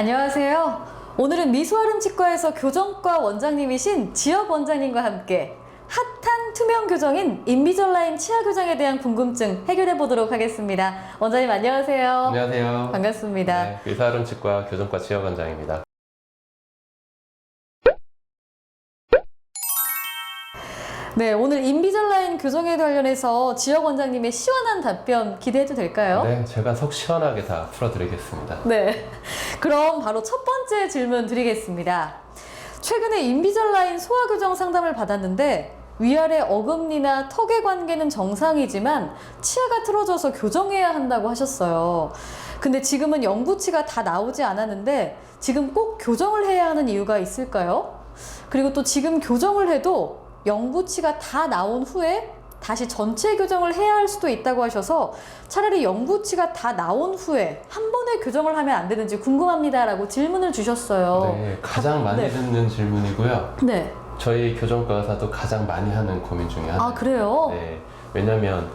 안녕하세요. 오늘은 미소아름 치과에서 교정과 원장님이신 지역 원장님과 함께 핫한 투명 교정인 인비절라인 치아 교정에 대한 궁금증 해결해 보도록 하겠습니다. 원장님 안녕하세요. 안녕하세요. 반갑습니다. 네, 의사아름 치과 교정과 지역 원장입니다. 네, 오늘 인비절라인 교정에 관련해서 지역 원장님의 시원한 답변 기대해도 될까요? 네, 제가 속 시원하게 다 풀어드리겠습니다. 네. 그럼 바로 첫 번째 질문 드리겠습니다. 최근에 인비절라인 소화 교정 상담을 받았는데 위아래 어금니나 턱의 관계는 정상이지만 치아가 틀어져서 교정해야 한다고 하셨어요. 근데 지금은 영구치가 다 나오지 않았는데 지금 꼭 교정을 해야 하는 이유가 있을까요? 그리고 또 지금 교정을 해도 영구치가 다 나온 후에 다시 전체 교정을 해야 할 수도 있다고 하셔서 차라리 영구치가 다 나온 후에 한 번에 교정을 하면 안 되는지 궁금합니다라고 질문을 주셨어요. 네, 가장 많이 네. 듣는 질문이고요. 네. 저희 교정과 의사도 가장 많이 하는 고민 중에 하나예요. 아, 그래요? 네, 왜냐면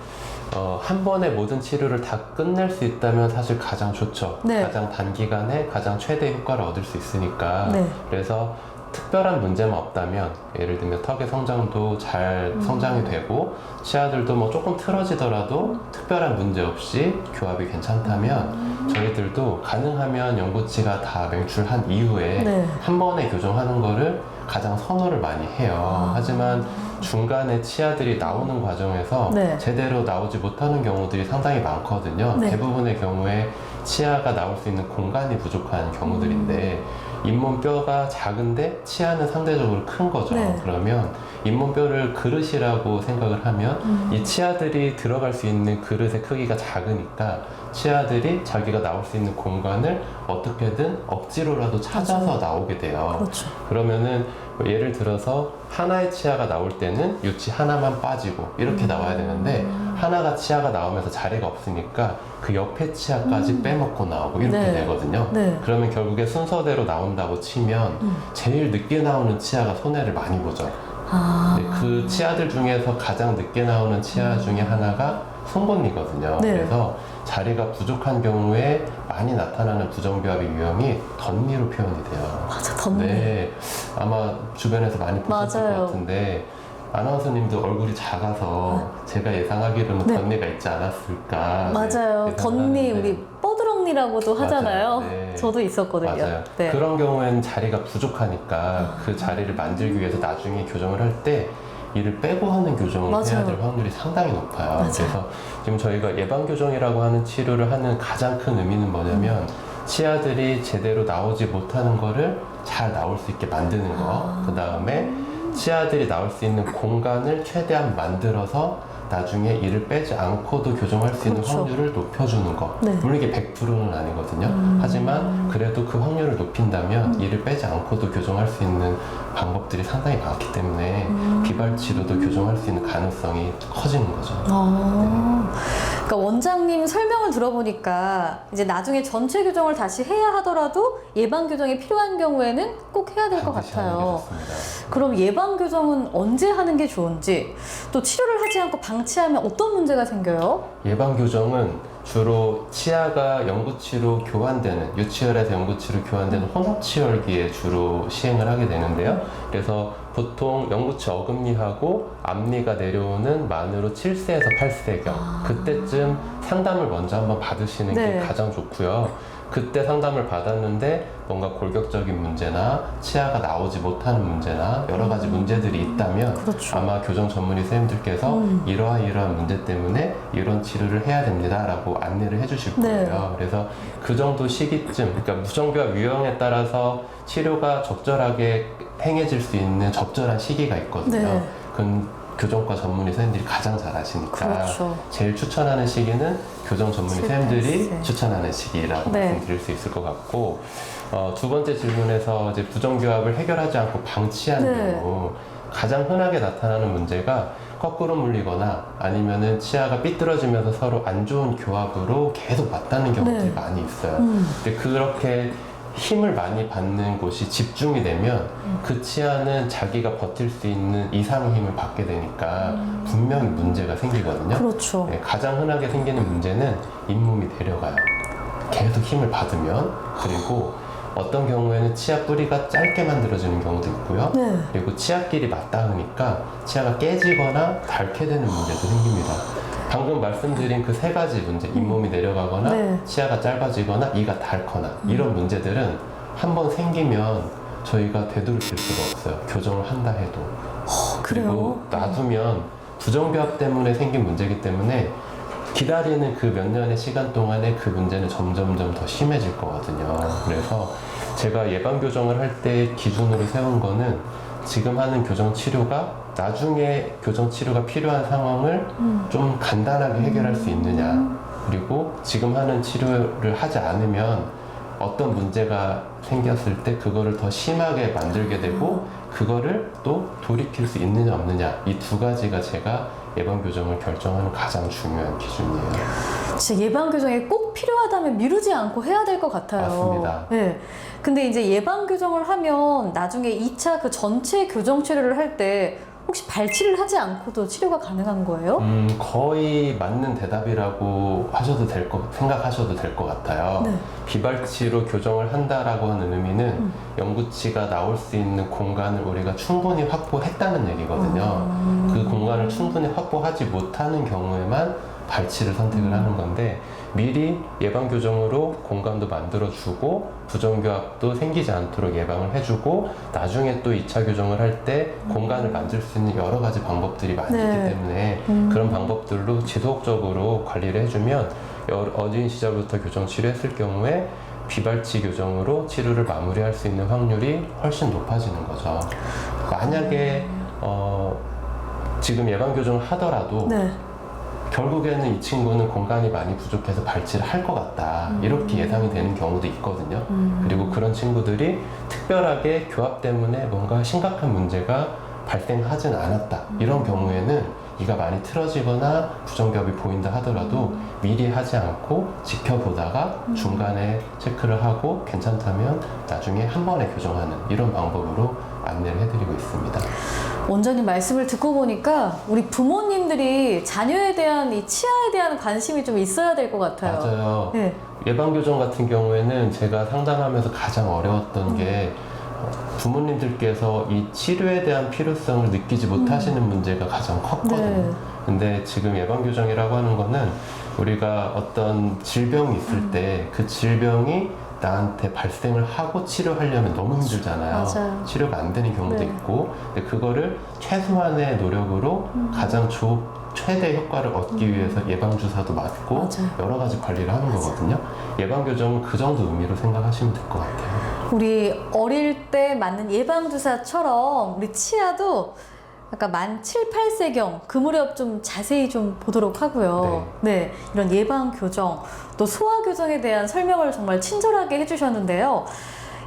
어, 한 번에 모든 치료를 다 끝낼 수 있다면 사실 가장 좋죠. 네. 가장 단기간에 가장 최대 효과를 얻을 수 있으니까. 네. 그래서 특별한 문제만 없다면 예를 들면 턱의 성장도 잘 음. 성장이 되고 치아들도 뭐 조금 틀어지더라도 특별한 문제 없이 교합이 괜찮다면 음. 저희들도 가능하면 연구치가 다 맹출한 이후에 네. 한 번에 교정하는 거를 가장 선호를 많이 해요. 아. 하지만 중간에 치아들이 나오는 과정에서 네. 제대로 나오지 못하는 경우들이 상당히 많거든요. 네. 대부분의 경우에 치아가 나올 수 있는 공간이 부족한 경우들인데 잇몸뼈가 작은데 치아는 상대적으로 큰 거죠. 네. 그러면 잇몸뼈를 그릇이라고 생각을 하면 음. 이 치아들이 들어갈 수 있는 그릇의 크기가 작으니까 치아들이 자기가 나올 수 있는 공간을 어떻게든 억지로라도 찾아서. 나오게 돼요. 그렇죠. 그러면은 뭐 예를 들어서 하나의 치아가 나올 때는 유치 하나만 빠지고 이렇게 음. 나와야 되는데 하나가 치아가 나오면서 자리가 없으니까 그 옆에 치아까지 빼먹고 나오고 이렇게 음. 네. 되거든요. 네. 그러면 결국에 순서대로 나온다고 치면 음. 제일 늦게 나오는 치아가 손해를 많이 보죠. 아. 네, 그 치아들 중에서 가장 늦게 나오는 치아 중에 하나가 송곳니거든요. 네. 그래서 자리가 부족한 경우에 많이 나타나는 부정교합의 유형이 덧니로 표현이 돼요. 맞아, 덧니. 네, 아마 주변에서 많이 보셨을 맞아요. 것 같은데 아나운서님도 얼굴이 작아서 제가 예상하기로는 네. 덧니가 있지 않았을까. 맞아요. 네, 덧니 예상하는데. 우리 뻐드렁니라고도 맞아요. 하잖아요. 네. 저도 있었거든요. 맞아요. 네. 그런 경우에는 자리가 부족하니까 그 자리를 만들기 위해서 나중에 교정을 할 때 이를 빼고 하는 교정을 맞아요. 해야 될 확률이 상당히 높아요. 맞아요. 그래서 지금 저희가 예방 교정이라고 하는 치료를 하는 가장 큰 의미는 뭐냐면 음. 치아들이 제대로 나오지 못하는 거를 잘 나올 수 있게 만드는 거. 아. 그 다음에 치아들이 나올 수 있는 공간을 최대한 만들어서 나중에 이를 빼지 않고도 교정할 수 있는 그렇죠. 확률을 높여주는 거. 네. 물론 이게 100%는 아니거든요. 음. 하지만 그래도 그 확률을 높인다면 이를 빼지 않고도 교정할 수 있는 방법들이 상당히 많기 때문에 음. 비발 치료도 교정할 수 있는 가능성이 커지는 거죠. 아, 그러니까 원장님 설명을 들어보니까 이제 나중에 전체 교정을 다시 해야 하더라도 예방 교정이 필요한 경우에는 꼭 해야 될 것 반드시 하는 게 같아요. 좋습니다. 그럼 예방 교정은 언제 하는 게 좋은지 또 치료를 하지 않고 방치하면 어떤 문제가 생겨요? 예방 교정은 주로 치아가 연구치로 교환되는 유치열에서 연구치로 교환되는 혼합치열기에 주로 시행을 하게 되는데요. 그래서 보통 연구치 어금니하고 앞니가 내려오는 만으로 7세에서 8세경 아. 그때쯤 상담을 먼저 한번 받으시는 네. 게 가장 좋고요. 그때 상담을 받았는데 뭔가 골격적인 문제나 치아가 나오지 못하는 문제나 여러 가지 문제들이 있다면 그렇죠. 아마 교정 전문의 선생님들께서 음. 이러한 이러한 문제 때문에 이런 치료를 해야 됩니다라고 안내를 해주실 네. 거예요. 그래서 그 정도 시기쯤, 그러니까 무정교합 유형에 따라서 치료가 적절하게 행해질 수 있는 적절한 시기가 있거든요. 네. 교정과 전문의 선생님들이 가장 잘 아시니까 그렇죠. 제일 추천하는 시기는 교정 전문의 칠, 선생님들이 팔 세. 추천하는 시기라고 네. 말씀드릴 수 있을 것 같고 어, 두 번째 질문에서 이제 부정교합을 해결하지 않고 방치한 네. 경우 가장 흔하게 나타나는 문제가 거꾸로 물리거나 아니면은 치아가 삐뚤어지면서 서로 안 좋은 교합으로 계속 맞닿는 경우들이 네. 많이 있어요. 음. 근데 그렇게 힘을 많이 받는 곳이 집중이 되면 그 치아는 자기가 버틸 수 있는 이상의 힘을 받게 되니까 분명히 문제가 생기거든요. 그렇죠. 네, 가장 흔하게 생기는 문제는 잇몸이 내려가요. 계속 힘을 받으면 그리고 어떤 경우에는 치아 뿌리가 짧게 만들어지는 경우도 있고요. 네. 그리고 치아끼리 맞닿으니까 치아가 깨지거나 닳게 되는 문제도 생깁니다. 방금 말씀드린 그 세 가지 문제, 잇몸이 내려가거나 네. 치아가 짧아지거나 이가 닳거나 이런 문제들은 한번 생기면 저희가 되돌이킬 수가 없어요. 교정을 한다 해도. 어, 그래요. 그리고 놔두면 부정교합 때문에 생긴 문제이기 때문에 기다리는 그 몇 년의 시간 동안에 그 문제는 점점점 더 심해질 거거든요. 그래서 제가 예방 교정을 할 때 기준으로 세운 거는 지금 하는 교정 치료가 나중에 교정 치료가 필요한 상황을 음. 좀 간단하게 해결할 수 있느냐. 그리고 지금 하는 치료를 하지 않으면 어떤 문제가 생겼을 때 그거를 더 심하게 만들게 되고 그거를 또 돌이킬 수 있느냐 없느냐 이 두 가지가 제가 예방 교정을 결정하는 가장 중요한 기준이에요. 진짜 예방 교정이 꼭 필요하다면 미루지 않고 해야 될 것 같아요. 맞습니다. 네. 근데 이제 예방 교정을 하면 나중에 2차 그 전체 교정 치료를 할 때 혹시 발치를 하지 않고도 치료가 가능한 거예요? 음, 거의 맞는 대답이라고 하셔도 될 거, 생각하셔도 될 것 같아요. 네. 비발치로 교정을 한다라고 하는 의미는 음. 연구치가 나올 수 있는 공간을 우리가 충분히 확보했다는 얘기거든요. 음. 그 공간을 충분히 확보하지 못하는 경우에만 발치를 선택을 음. 하는 건데 미리 예방 교정으로 공간도 만들어 주고 부정교합도 생기지 않도록 예방을 해주고 나중에 또 2차 교정을 할 때 공간을 만들 수 있는 여러 가지 방법들이 많이 네. 있기 때문에 음. 그런 방법들로 지속적으로 관리를 해주면 여- 어린 시절부터 교정 치료했을 경우에 비발치 교정으로 치료를 마무리할 수 있는 확률이 훨씬 높아지는 거죠. 만약에 어, 지금 예방 교정을 하더라도 네. 결국에는 이 친구는 공간이 많이 부족해서 발치를 할 것 같다 이렇게 예상이 되는 경우도 있거든요. 음. 그리고 그런 친구들이 특별하게 교합 때문에 뭔가 심각한 문제가 발생하진 않았다. 이런 경우에는 이가 많이 틀어지거나 부정교합이 보인다 하더라도 미리 하지 않고 지켜보다가 중간에 체크를 하고 괜찮다면 나중에 한 번에 교정하는 이런 방법으로 안내를 해드리고 있습니다. 원장님 말씀을 듣고 보니까 우리 부모님들이 자녀에 대한 이 치아에 대한 관심이 좀 있어야 될 것 같아요. 맞아요. 네. 예방교정 같은 경우에는 제가 상담하면서 가장 어려웠던 게 어, 부모님들께서 이 치료에 대한 필요성을 느끼지 못하시는 문제가 가장 컸거든요. 네. 근데 지금 예방교정이라고 하는 거는 우리가 어떤 질병이 있을 때그 질병이 나한테 발생을 하고 치료하려면 너무 힘들잖아요. 맞아요. 치료가 안 되는 경우도 네. 있고, 근데 그거를 최소한의 노력으로 음. 가장 조, 최대 효과를 얻기 위해서 예방 주사도 맞고 맞아요. 여러 가지 관리를 하는 거거든요. 예방 교정은 그 정도 의미로 생각하시면 될 것 같아요. 우리 어릴 때 맞는 예방주사처럼 우리 치아도 아까 만 7, 8세경 그 무렵 좀 자세히 좀 보도록 하고요. 네. 이런 예방 교정 또 소아 교정에 대한 설명을 정말 친절하게 해주셨는데요.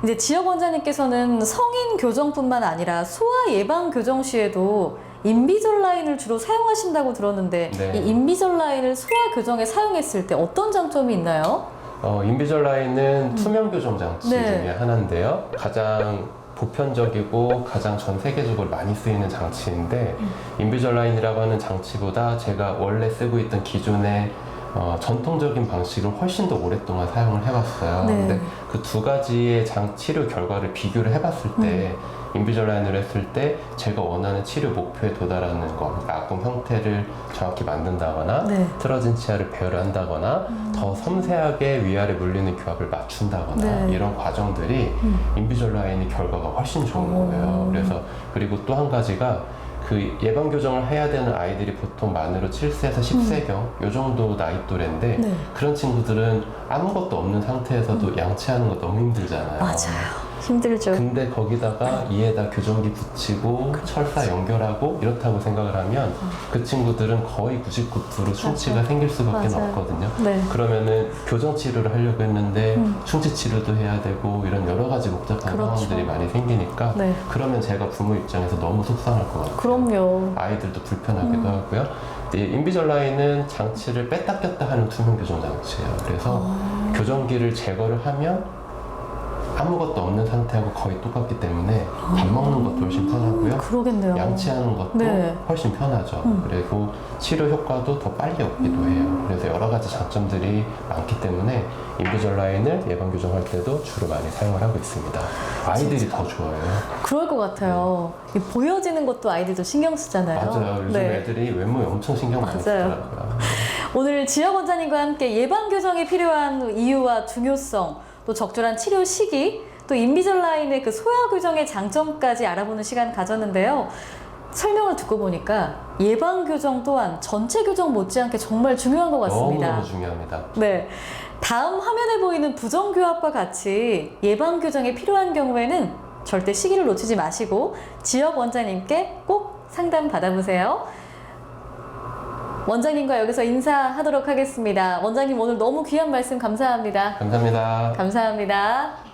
이제 지역 원장님께서는 성인 교정뿐만 아니라 소아 예방 교정 시에도 인비절 라인을 주로 사용하신다고 들었는데 네. 이 인비절 라인을 소아 교정에 사용했을 때 어떤 장점이 있나요? 어, 인비절 라인은 투명 교정 장치 네. 중에 하나인데요. 가장 보편적이고 가장 전 세계적으로 많이 쓰이는 장치인데 음. 인비절 라인이라고 하는 장치보다 제가 원래 쓰고 있던 기존의 어, 전통적인 방식을 훨씬 더 오랫동안 사용을 해봤어요. 네. 근데 그 두 가지의 장 치료 결과를 비교를 해봤을 때 음. 인비절라인을 했을 때 제가 원하는 치료 목표에 도달하는 거, 그러니까 악동 형태를 정확히 만든다거나 네. 틀어진 치아를 배열한다거나 더 섬세하게 위아래 물리는 교합을 맞춘다거나 네. 이런 과정들이 음. 인비절라인의 결과가 훨씬 좋은 오. 거예요. 그래서 그리고 또 한 가지가 그 예방 교정을 해야 되는 아이들이 보통 만으로 7세에서 10세경 요 정도 나이 또래인데 네. 그런 친구들은 아무것도 없는 상태에서도 양치하는 거 너무 힘들잖아요. 맞아요. 힘들죠. 근데 거기다가 이에다 교정기 붙이고 철사 연결하고 이렇다고 생각을 하면 그 친구들은 거의 99% 충치가 맞아요. 생길 수밖에 맞아요. 없거든요. 네. 그러면은 교정 치료를 하려고 했는데 음. 충치 치료도 해야 되고 이런 여러 가지 복잡한 그렇죠. 상황들이 많이 생기니까 네. 그러면 제가 부모 입장에서 너무 속상할 것 같아요. 그럼요. 아이들도 불편하기도 음. 하고요. 이 인비절 라인은 장치를 뺐다 꼈다 하는 투명 교정 장치예요. 그래서 아. 교정기를 제거를 하면 아무것도 없는 상태하고 거의 똑같기 때문에 밥 먹는 것도 훨씬 편하고요. 그러겠네요. 양치하는 것도 네. 훨씬 편하죠. 음. 그리고 치료 효과도 더 빨리 얻기도 해요. 그래서 여러 가지 장점들이 많기 때문에 인비절 라인을 예방 교정할 때도 주로 많이 사용을 하고 있습니다. 아이들이 더 좋아해요. 그럴 것 같아요. 이 보여지는 것도 아이들도 신경 쓰잖아요. 맞아요. 요즘 네. 애들이 외모에 엄청 신경 많이. 쓰더라고요. 오늘 지역 원장님과 함께 예방 교정이 필요한 이유와 중요성, 또 적절한 치료 시기, 또 인비절 라인의 그 소화 교정의 장점까지 알아보는 시간 가졌는데요. 설명을 듣고 보니까 예방 교정 또한 전체 교정 못지않게 정말 중요한 것 같습니다. 너무너무 중요합니다. 네. 다음 화면에 보이는 부정교합과 같이 예방 교정이 필요한 경우에는 절대 시기를 놓치지 마시고 지역 원장님께 꼭 상담 받아보세요. 원장님과 여기서 인사하도록 하겠습니다. 원장님 오늘 너무 귀한 말씀 감사합니다. 감사합니다. 감사합니다.